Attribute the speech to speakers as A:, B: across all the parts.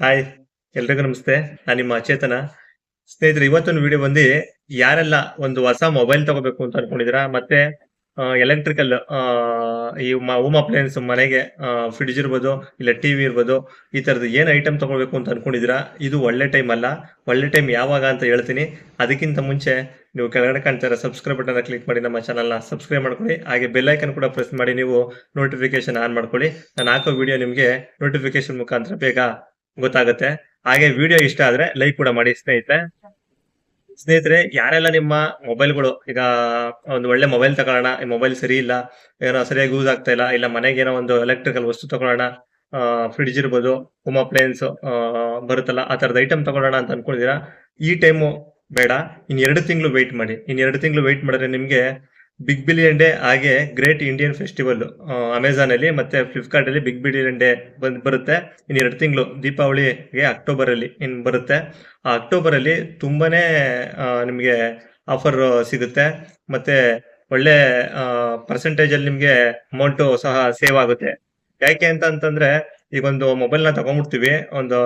A: Hi, ಎಲ್ರಿಗೂ ನಮಸ್ತೆ. ನಾನು ನಿಮ್ಮ ಅಚೇತನ. ಸ್ನೇಹಿತರೆ, ಇವತ್ತೊಂದು ವಿಡಿಯೋ ಬಂದು ಯಾರೆಲ್ಲ ಒಂದು ಹೊಸ ಮೊಬೈಲ್ ತಗೋಬೇಕು ಅಂತ ಅನ್ಕೊಂಡಿದ್ದೀರಾ? ಮತ್ತೆ ಎಲೆಕ್ಟ್ರಿಕಲ್ ಈ ಹೋಮ್ ಅಪ್ಲಯನ್ಸ್ ಮನೆಗೆ ಫ್ರಿಡ್ಜ್ ಇರ್ಬೋದು, ಇಲ್ಲ ಟಿವಿ ಇರ್ಬೋದು, ಈ ತರದ್ದು ಏನು ಐಟಮ್ ತಗೋಬೇಕು ಅಂತ ಅನ್ಕೊಂಡಿದ್ದೀರಾ? ಇದು ಒಳ್ಳೆ ಟೈಮ್ ಅಲ್ಲ. ಒಳ್ಳೆ ಟೈಮ್ ಯಾವಾಗ ಅಂತ ಹೇಳ್ತೀನಿ. ಅದಕ್ಕಿಂತ ಮುಂಚೆ ನೀವು ಕೆಳಗಡೆ ಕಾಣ್ತಾರೆ ಸಬ್ಸ್ಕ್ರೈಬ್ ಬಟನ್ ಕ್ಲಿಕ್ ಮಾಡಿ, ನಮ್ಮ ಚಾನಲ್ನ ಸಬ್ಸ್ಕ್ರೈಬ್ ಮಾಡ್ಕೊಳ್ಳಿ. ಹಾಗೆ ಬೆಲ್ ಐಕನ್ ಕೂಡ ಪ್ರೆಸ್ ಮಾಡಿ, ನೀವು ನೋಟಿಫಿಕೇಶನ್ ಆನ್ ಮಾಡ್ಕೊಳ್ಳಿ. ನಾನು ಹಾಕೋ ವಿಡಿಯೋ ನಿಮಗೆ ನೋಟಿಫಿಕೇಶನ್ ಮುಖಾಂತರ ಬೇಗ ಗೊತ್ತಾಗುತ್ತೆ. ಹಾಗೆ ವಿಡಿಯೋ ಇಷ್ಟ ಆದ್ರೆ ಲೈಕ್ ಕೂಡ ಮಾಡಿ ಸ್ನೇಹಿತರೆ. ಸ್ನೇಹಿತರೆ, ಯಾರೆಲ್ಲ ನಿಮ್ಮ ಮೊಬೈಲ್ಗಳು ಈಗ ಒಂದು ಒಳ್ಳೆ ಮೊಬೈಲ್ ತಗೊಳ್ಳೋಣ, ಈ ಮೊಬೈಲ್ ಸರಿ ಇಲ್ಲ, ಏನೋ ಸರಿಯಾಗಿ ಯೂಸ್ ಆಗ್ತಾ ಇಲ್ಲ ಇಲ್ಲ ಮನೆಗೆ ಏನೋ ಒಂದು ಎಲೆಕ್ಟ್ರಿಕಲ್ ವಸ್ತು ತಗೊಳ್ಳೋಣ ಫ್ರಿಡ್ಜ್ ಇರ್ಬೋದು ಹೋಮ್ ಅಪ್ಲಯನ್ಸ್ ಬರುತ್ತಲ್ಲ, ಆ ತರದ ಐಟಮ್ ತಗೊಳ್ಳೋಣ ಅಂತ ಅನ್ಕೊಂಡಿದ್ದೀರಾ, ಈ ಟೈಮು ಬೇಡ, ಇನ್ ಎರಡು ತಿಂಗಳು ವೆಯ್ಟ್ ಮಾಡಿ, ಇನ್ ಎರಡು ತಿಂಗಳು ವೆಯ್ಟ್ ಮಾಡಿದ್ರೆ ನಿಮ್ಗೆ ಬಿಗ್ ಬಿಲಿಯನ್ ಡೇ ಹಾಗೆ ಗ್ರೇಟ್ ಇಂಡಿಯನ್ ಫೆಸ್ಟಿವಲ್ ಅಮೆಝಾನ್ ಅಲ್ಲಿ ಮತ್ತೆ ಫ್ಲಿಪ್ಕಾರ್ಟ್ ಅಲ್ಲಿ ಬಿಗ್ ಬಿಲಿಯನ್ ಡೇ ಬಂದ್ ಬರುತ್ತೆ. ಇನ್ ಎರಡು ತಿಂಗಳು ದೀಪಾವಳಿಗೆ ಅಕ್ಟೋಬರ್ ಅಲ್ಲಿ ಇನ್ ಬರುತ್ತೆ. ಆ ಅಕ್ಟೋಬರ್ ಅಲ್ಲಿ ತುಂಬಾನೇ ನಿಮಗೆ ಆಫರ್ ಸಿಗುತ್ತೆ. ಮತ್ತೆ ಒಳ್ಳೆ ಪರ್ಸೆಂಟೇಜ್ ಅಲ್ಲಿ ನಿಮ್ಗೆ ಅಮೌಂಟ್ ಸಹ ಸೇವ್ ಆಗುತ್ತೆ. ಯಾಕೆ ಅಂತ ಅಂತಂದ್ರೆ ಈಗ ಒಂದು ಮೊಬೈಲ್ನ ತಗೊಂಡ್ಬಿಡ್ತೀವಿ. ಒಂದು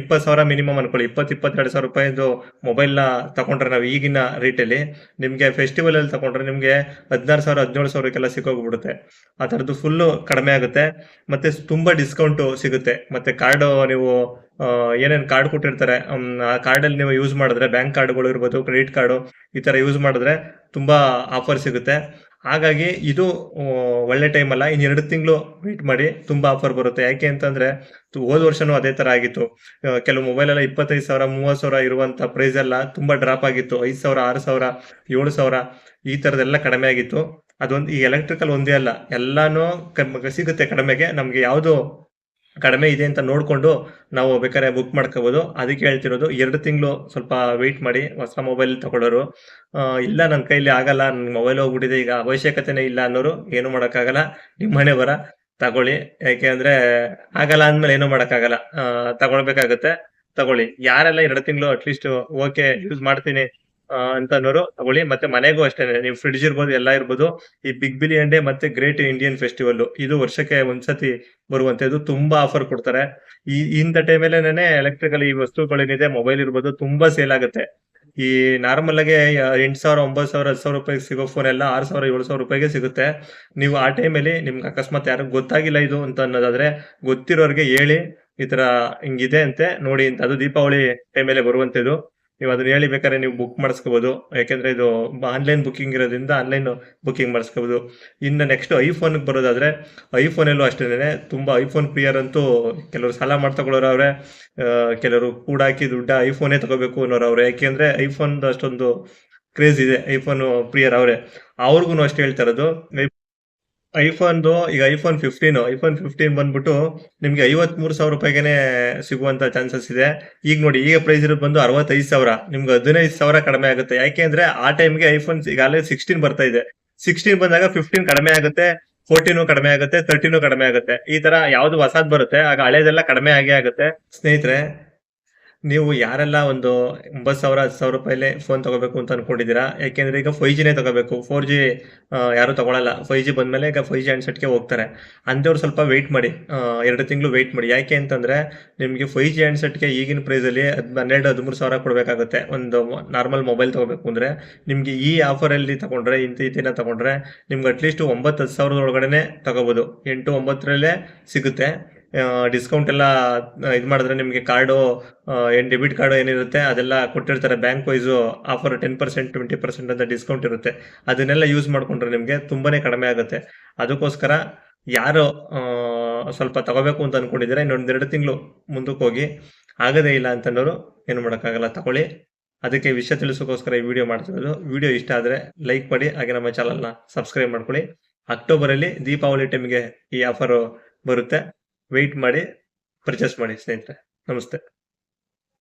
A: ಇಪ್ಪತ್ತು ಸಾವಿರ ಮಿನಿಮಮ್ ಅನ್ಕೊಳ್ಳಿ. ಇಪ್ಪತ್ತು, ಇಪ್ಪತ್ತೆರಡು ಸಾವಿರ ರೂಪಾಯಿದು ಮೊಬೈಲ್ನ ತಗೊಂಡ್ರೆ ನಾವು ಈಗಿನ ರೇಟಲ್ಲಿ ನಿಮಗೆ ಫೆಸ್ಟಿವಲ್ ಅಲ್ಲಿ ತಗೊಂಡ್ರೆ ನಿಮಗೆ ಹದಿನಾರು ಸಾವಿರ, ಹದಿನೇಳು ಸಾವಿರಕ್ಕೆಲ್ಲ ಸಿಕ್ಕೋಗ್ಬಿಡುತ್ತೆ. ಆ ಥರದ್ದು ಫುಲ್ಲು ಕಡಿಮೆ ಆಗುತ್ತೆ. ಮತ್ತೆ ತುಂಬಾ ಡಿಸ್ಕೌಂಟ್ ಸಿಗುತ್ತೆ. ಮತ್ತೆ ಕಾರ್ಡ್ ನೀವು ಏನೇನು ಕಾರ್ಡ್ ಕೊಟ್ಟಿರ್ತಾರೆ ಆ ಕಾರ್ಡ್ ಅಲ್ಲಿ ನೀವು ಯೂಸ್ ಮಾಡಿದ್ರೆ ಬ್ಯಾಂಕ್ ಕಾರ್ಡ್ಗಳು ಇರ್ಬೋದು ಕ್ರೆಡಿಟ್ ಕಾರ್ಡು ಈ ಥರ ಯೂಸ್ ಮಾಡಿದ್ರೆ ತುಂಬಾ ಆಫರ್ ಸಿಗುತ್ತೆ. ಹಾಗಾಗಿ ಇದು ಒಳ್ಳೆ ಟೈಮ್ ಅಲ್ಲ. ಇನ್ ಎರಡು ತಿಂಗಳು ವೇಟ್ ಮಾಡಿ ತುಂಬಾ ಆಫರ್ ಬರುತ್ತೆ. ಯಾಕೆ ಅಂತಂದ್ರೆ ಹೋದ ವರ್ಷನೂ ಅದೇ ತರ ಆಗಿತ್ತು. ಕೆಲವು ಮೊಬೈಲ್ ಎಲ್ಲ ಇಪ್ಪತ್ತೈದು ಸಾವಿರ, ಮೂವತ್ತು ಸಾವಿರ ಇರುವಂತ ಪ್ರೈಸ್ ಎಲ್ಲ ತುಂಬಾ ಡ್ರಾಪ್ ಆಗಿತ್ತು. ಐದ್ ಸಾವಿರ, ಆರು ಸಾವಿರ, ಏಳು ಸಾವಿರ ಈ ತರದೆಲ್ಲ ಕಡಿಮೆ ಆಗಿತ್ತು. ಅದೊಂದು ಈ ಎಲೆಕ್ಟ್ರಿಕಲ್ ಒಂದೇ ಅಲ್ಲ. ಎಲ್ಲಾನು ಸಿಗುತ್ತೆ ಕಡಿಮೆಗೆ. ನಮ್ಗೆ ಯಾವ್ದು ಕಡಿಮೆ ಇದೆ ಅಂತ ನೋಡ್ಕೊಂಡು ನಾವು ಬೇಕಾದ್ರೆ ಬುಕ್ ಮಾಡ್ಕೋಬೋದು. ಅದಕ್ಕೆ ಹೇಳ್ತಿರೋದು, ಎರಡು ತಿಂಗಳು ಸ್ವಲ್ಪ ವೆಯ್ಟ್ ಮಾಡಿ, ಹೊಸ ಮೊಬೈಲ್ ತಗೊಳ್ಳೋರು. ಇಲ್ಲ ನನ್ನ ಕೈಲಿ ಆಗಲ್ಲ ನನ್ನ ಮೊಬೈಲ್ ಹೋಗ್ಬಿಟ್ಟಿದೆ, ಈಗ ಅವಶ್ಯಕತೆನೇ ಇಲ್ಲ ಅನ್ನೋರು ಏನು ಮಾಡೋಕ್ಕಾಗಲ್ಲ. ನಿಮ್ಮ ಮನೆ ಬರ, ತಗೊಳ್ಳಿ. ಯಾಕೆ ಅಂದ್ರೆ ಆಗಲ್ಲ ಅಂದ್ಮೇಲೆ ಏನೂ ಮಾಡೋಕ್ಕಾಗಲ್ಲ. ತಗೊಳ್ಬೇಕಾಗತ್ತೆ, ತಗೊಳ್ಳಿ. ಯಾರೆಲ್ಲ ಎರಡು ತಿಂಗಳು ಅಟ್ಲೀಸ್ಟ್ ಓಕೆ ಯೂಸ್ ಮಾಡ್ತೀನಿ. ಅಂತ ಅನ್ನೋರು ತಗೊಳ್ಳಿ. ಮತ್ತೆ ಮನೆಗೂ ಅಷ್ಟೇ, ನೀವು ಫ್ರಿಡ್ಜ್ ಇರ್ಬೋದು, ಎಲ್ಲ ಇರ್ಬೋದು. ಈ ಬಿಗ್ ಬಿಲಿಯನ್ ಡೇ ಮತ್ತೆ ಗ್ರೇಟ್ ಇಂಡಿಯನ್ ಫೆಸ್ಟಿವಲ್ ಇದು ವರ್ಷಕ್ಕೆ ಒಂದ್ಸತಿ ಬರುವಂತದ್ದು. ತುಂಬಾ ಆಫರ್ ಕೊಡ್ತಾರೆ. ಈ, ಇಂಥ ಟೈಮಲ್ಲೇನೆ ಎಲೆಕ್ಟ್ರಿಕಲ್ ಈ ವಸ್ತುಗಳೇನಿದೆ ಮೊಬೈಲ್ ಇರ್ಬೋದು, ತುಂಬಾ ಸೇಲ್ ಆಗುತ್ತೆ. ಈ ನಾರ್ಮಲ್ ಆಗಿ ಎಂಟು ಸಾವಿರ, ಒಂಬತ್ತು ಸಾವಿರ, ಹತ್ತು ಸಾವಿರ ರೂಪಾಯಿ ಸಿಗೋ ಫೋನ್ ಎಲ್ಲ ಆರು ಸಾವಿರ, ಏಳು ಸಾವಿರ ರೂಪಾಯಿಗೆ ಸಿಗುತ್ತೆ. ನೀವು ಆ ಟೈಮಲ್ಲಿ ನಿಮ್ಗೆ ಅಕಸ್ಮಾತ್ ಯಾರು ಗೊತ್ತಾಗಿಲ್ಲ ಇದು ಅಂತ ಅನ್ನೋದಾದ್ರೆ, ಗೊತ್ತಿರೋರಿಗೆ ಹೇಳಿ ಈ ತರ ಹಿಂಗಿದೆ ಅಂತೆ, ನೋಡಿ ಅಂತ ಅದು ದೀಪಾವಳಿ ಟೈಮಲ್ಲೇ ಬರುವಂತದ್ದು. ನೀವು ಅದನ್ನ ಹೇಳಿ ಬೇಕಾದ್ರೆ ನೀವು ಬುಕ್ ಮಾಡಿಸ್ಕೋಬಹುದು ಯಾಕೆಂದ್ರೆ ಇದು ಆನ್ಲೈನ್ ಬುಕ್ಕಿಂಗ್ ಇರೋದ್ರಿಂದ ಆನ್ಲೈನ್ ಬುಕ್ಕಿಂಗ್ ಮಾಡಿಸ್ಕೋಬಹುದು ಇನ್ನು ನೆಕ್ಸ್ಟ್ ಐಫೋನ್ ಬರೋದಾದ್ರೆ ಐಫೋನ್ ಅಲ್ಲೂ ಅಷ್ಟೇನೆ, ತುಂಬಾ ಐಫೋನ್ ಪ್ರಿಯರ್ ಅಂತೂ ಕೆಲವರು ಸಾಲ ಮಾಡಿ ತಗೊಳ್ಳೋರು ಅವ್ರೆ ಕೆಲವರು ಕೂಡ ಹಾಕಿ ದುಡ್ಡ ಐಫೋನೇ ತಗೋಬೇಕು ಅನ್ನೋರು ಅವ್ರೆ. ಯಾಕೆಂದ್ರೆ ಐಫೋನ್ ಅಷ್ಟೊಂದು ಕ್ರೇಜ್ ಇದೆ ಐಫೋನ್ ಪ್ರಿಯರ್ ಅವ್ರೆ. ಅವ್ರಿಗೂ ಅಷ್ಟೇ ಹೇಳ್ತಾ ಇರೋದು. ಐಫೋನ್ದು ಈಗ ಐಫೋನ್ ಫಿಫ್ಟೀನ್ ಐಫೋನ್ ಫಿಫ್ಟೀನ್ ಬಂದ್ಬಿಟ್ಟು ನಿಮ್ಗೆ ಐವತ್ ಮೂರು ಸಾವಿರ ರೂಪಾಯಿಗೆ ಸಿಗುವಂತ ಚಾನ್ಸಸ್ ಇದೆ. ಈಗ ನೋಡಿ, ಈಗ ಪ್ರೈಸ್ ಇರೋದು ಬಂದು ಅರವತ್ತೈದು ಸಾವಿರ. ನಿಮ್ಗೆ ಹದಿನೈದು ಸಾವಿರ ಕಡಿಮೆ ಆಗುತ್ತೆ. ಯಾಕೆ ಅಂದ್ರೆ ಆ ಟೈಮ್ಗೆ ಐಫೋನ್ ಈಗಾಗಲೇ ಸಿಕ್ಸ್ಟೀನ್ ಬರ್ತಾ ಇದೆ. ಸಿಕ್ಸ್ಟೀನ್ ಬಂದಾಗ ಫಿಫ್ಟೀನ್ ಕಡಿಮೆ ಆಗುತ್ತೆ ಫೋರ್ಟೀನು ಕಡಿಮೆ ಆಗುತ್ತೆ ತರ್ಟೀನು ಕಡಿಮೆ ಆಗುತ್ತೆ. ಈ ತರ ಯಾವ್ದು ಹೊಸದ್ ಬರುತ್ತೆ. ಆಗ ಹಳೇದೆಲ್ಲ ಕಡಿಮೆ ಆಗೇ ಆಗುತ್ತೆ. ಸ್ನೇಹಿತರೆ ನೀವು ಯಾರೆಲ್ಲ ಒಂದು ಒಂಬತ್ತು ಸಾವಿರ, ಹತ್ತು ಸಾವಿರ ರೂಪಾಯಿಲೆ ಫೋನ್ ತಗೋಬೇಕು ಅಂತ ಅನ್ಕೊಂಡಿದ್ದೀರಾ? ಯಾಕೆಂದ್ರೆ ಈಗ ಫೈವ್ ಜಿನೇ ತಗೋಬೇಕು. ಫೋರ್ ಜಿ ಯಾರು ತಗೊಳಲ್ಲ. ಫೈವ್ ಜಿ ಬಂದಮೇಲೆ ಈಗ ಫೈವ್ ಜಿ ಹ್ಯಾಂಡ್ಸೆಟ್ಗೆ ಹೋಗ್ತಾರೆ. ಅಂಥವ್ರು ಸ್ವಲ್ಪ ವೆಯ್ಟ್ ಮಾಡಿ. ಎರಡು ತಿಂಗಳು ವೆಯ್ಟ್ ಮಾಡಿ. ಯಾಕೆ ಅಂತಂದ್ರೆ ನಿಮಗೆ ಫೈವ್ ಜಿ ಹ್ಯಾಂಡ್ಸೆಟ್ಗೆ ಈಗಿನ ಪ್ರೈಸಲ್ಲಿ ಹನ್ನೆರಡು, ಹದಿಮೂರು ಸಾವಿರ ಕೊಡಬೇಕಾಗುತ್ತೆ. ಒಂದು ನಾರ್ಮಲ್ ಮೊಬೈಲ್ ತಗೋಬೇಕು ಅಂದ್ರೆ ನಿಮಗೆ ಈ ಆಫರಲ್ಲಿ ತಗೊಂಡ್ರೆ, ಇಂಥ ಇದನ್ನ ತಗೊಂಡ್ರೆ ನಿಮ್ಗೆ ಅಟ್ಲೀಸ್ಟ್ ಒಂಬತ್ತು, ಹತ್ತು ಸಾವಿರದ ಒಳಗಡೆ ತಗೋಬಹುದು ಎಂಟು, ಒಂಬತ್ತರಲ್ಲೇ ಸಿಗುತ್ತೆ. ಡಿಸ್ಕೌಂಟ್ ಎಲ್ಲ ಇದು ಮಾಡಿದ್ರೆ ನಿಮಗೆ ಕಾರ್ಡು ಏನು ಡೆಬಿಟ್ ಕಾರ್ಡು ಏನಿರುತ್ತೆ, ಅದೆಲ್ಲ ಕೊಟ್ಟಿರ್ತಾರೆ. Bank wise offer ten percent twenty percent ಅಂತ ಡಿಸ್ಕೌಂಟ್ ಇರುತ್ತೆ. ಅದನ್ನೆಲ್ಲ ಯೂಸ್ ಮಾಡ್ಕೊಂಡ್ರೆ ನಿಮಗೆ ತುಂಬಾನೇ ಕಡಿಮೆ ಆಗುತ್ತೆ. ಅದಕ್ಕೋಸ್ಕರ ಯಾರು ಸ್ವಲ್ಪ ತಗೋಬೇಕು ಅಂತ ಅನ್ಕೊಂಡಿದ್ರೆ ಇನ್ನೊಂದೆರಡು ತಿಂಗಳು ಮುಂದಕ್ಕೆ ಹೋಗಿ ಆಗದೇ ಇಲ್ಲ ಅಂತಂದವರು ಏನು ಮಾಡೋಕ್ಕಾಗಲ್ಲ, ತಗೊಳ್ಳಿ. ಅದಕ್ಕೆ ವಿಷಯ ತಿಳಿಸೋಕ್ಕೋಸ್ಕರ ಈ ವಿಡಿಯೋ ಮಾಡ್ತಿರೋದು. ವಿಡಿಯೋ ಇಷ್ಟ ಆದರೆ ಲೈಕ್ ಮಾಡಿ, ಹಾಗೆ ನಮ್ಮ ಚಾನಲ್ನ ಸಬ್ಸ್ಕ್ರೈಬ್ ಮಾಡ್ಕೊಳ್ಳಿ. ಅಕ್ಟೋಬರಲ್ಲಿ ದೀಪಾವಳಿ ಟೈಮ್ಗೆ ಈ ಆಫರು ಬರುತ್ತೆ. ವೆಯ್ಟ್ ಮಾಡಿ ಪರ್ಚೇಸ್ ಮಾಡಿ ಸ್ನೇಹಿತರೆ. ನಮಸ್ತೆ.